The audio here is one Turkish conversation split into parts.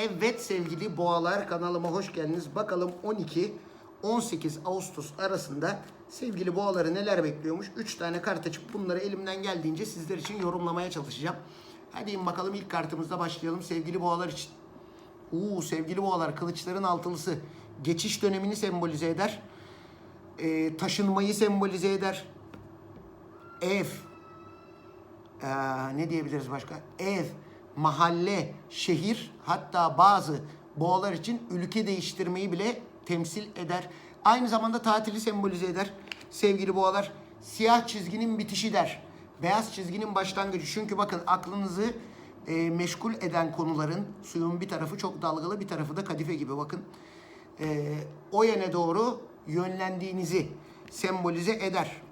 Evet sevgili boğalar kanalıma hoş geldiniz. Bakalım 12-18 Ağustos arasında sevgili boğaları neler bekliyormuş. 3 tane kart açıp bunları elimden geldiğince sizler için yorumlamaya çalışacağım. Hadi bakalım ilk kartımızda başlayalım sevgili boğalar için. Uuu sevgili boğalar kılıçların altılısı geçiş dönemini sembolize eder. Ee, taşınmayı sembolize eder. Ev, ee, ne diyebiliriz başka? Ev, mahalle, şehir hatta bazı boğalar için ülke değiştirmeyi bile temsil eder. Aynı zamanda tatili sembolize eder. Sevgili boğalar, siyah çizginin bitişi der. Beyaz çizginin başlangıcı. Çünkü bakın aklınızı e, meşgul eden konuların suyun bir tarafı çok dalgalı bir tarafı da kadife gibi bakın. E, o yöne doğru yönlendiğinizi sembolize eder.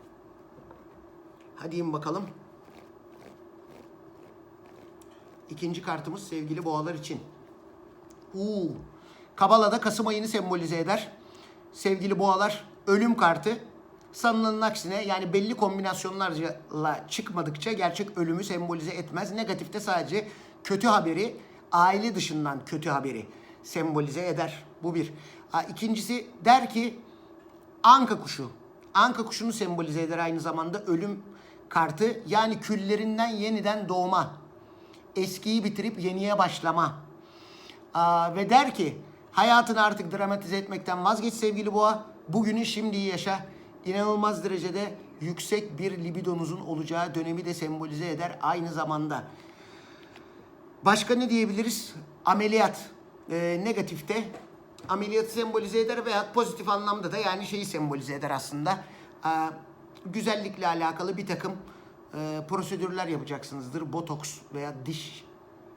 Hadi in bakalım. İkinci kartımız sevgili boğalar için. Uuu. Kabala'da Kasım ayını sembolize eder. Sevgili boğalar ölüm kartı. Sanılanın aksine yani belli kombinasyonlarla çıkmadıkça gerçek ölümü sembolize etmez. Negatifte sadece kötü haberi, aile dışından kötü haberi sembolize eder. Bu bir. İkincisi der ki Anka kuşu. Anka kuşunu sembolize eder aynı zamanda ölüm kartı. Yani küllerinden yeniden doğma. Eskiyi bitirip yeniye başlama. Aa, ve der ki hayatını artık dramatize etmekten vazgeç sevgili boğa. Bugünü şimdiyi yaşa. İnanılmaz derecede yüksek bir libidonuzun olacağı dönemi de sembolize eder aynı zamanda. Başka ne diyebiliriz? Ameliyat. Ee, negatifte ameliyatı sembolize eder veya pozitif anlamda da yani şeyi sembolize eder aslında. Ee, güzellikle alakalı bir takım e, prosedürler yapacaksınızdır. Botoks veya diş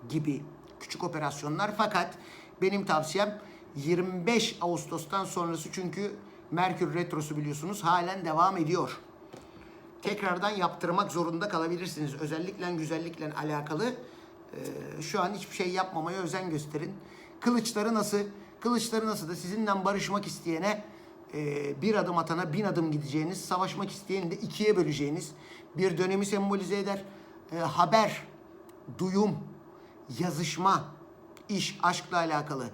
gibi küçük operasyonlar. Fakat benim tavsiyem 25 Ağustos'tan sonrası çünkü Merkür Retrosu biliyorsunuz halen devam ediyor tekrardan yaptırmak zorunda kalabilirsiniz. Özellikle güzellikle alakalı e, şu an hiçbir şey yapmamaya özen gösterin. Kılıçları nasıl? Kılıçları nasıl da sizinle barışmak isteyene e, bir adım atana bin adım gideceğiniz, savaşmak isteyeni de ikiye böleceğiniz bir dönemi sembolize eder. E, haber, duyum, yazışma, iş, aşkla alakalı.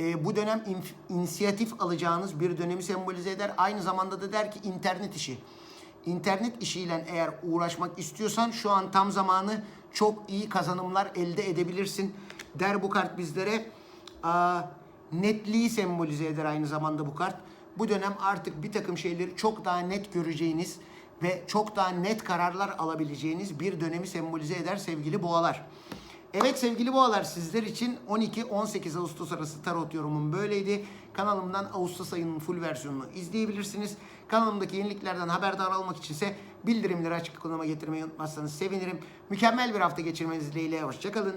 E, bu dönem inf- inisiyatif alacağınız bir dönemi sembolize eder. Aynı zamanda da der ki internet işi. İnternet işiyle eğer uğraşmak istiyorsan şu an tam zamanı çok iyi kazanımlar elde edebilirsin. Der bu kart bizlere. Aa, netliği sembolize eder aynı zamanda bu kart. Bu dönem artık bir takım şeyleri çok daha net göreceğiniz ve çok daha net kararlar alabileceğiniz bir dönemi sembolize eder sevgili boğalar. Evet sevgili boğalar sizler için 12-18 Ağustos arası tarot yorumum böyleydi. Kanalımdan Ağustos ayının full versiyonunu izleyebilirsiniz. Kanalımdaki yeniliklerden haberdar olmak içinse bildirimleri açık konuma getirmeyi unutmazsanız sevinirim. Mükemmel bir hafta geçirmeniz dileğiyle. Hoşçakalın.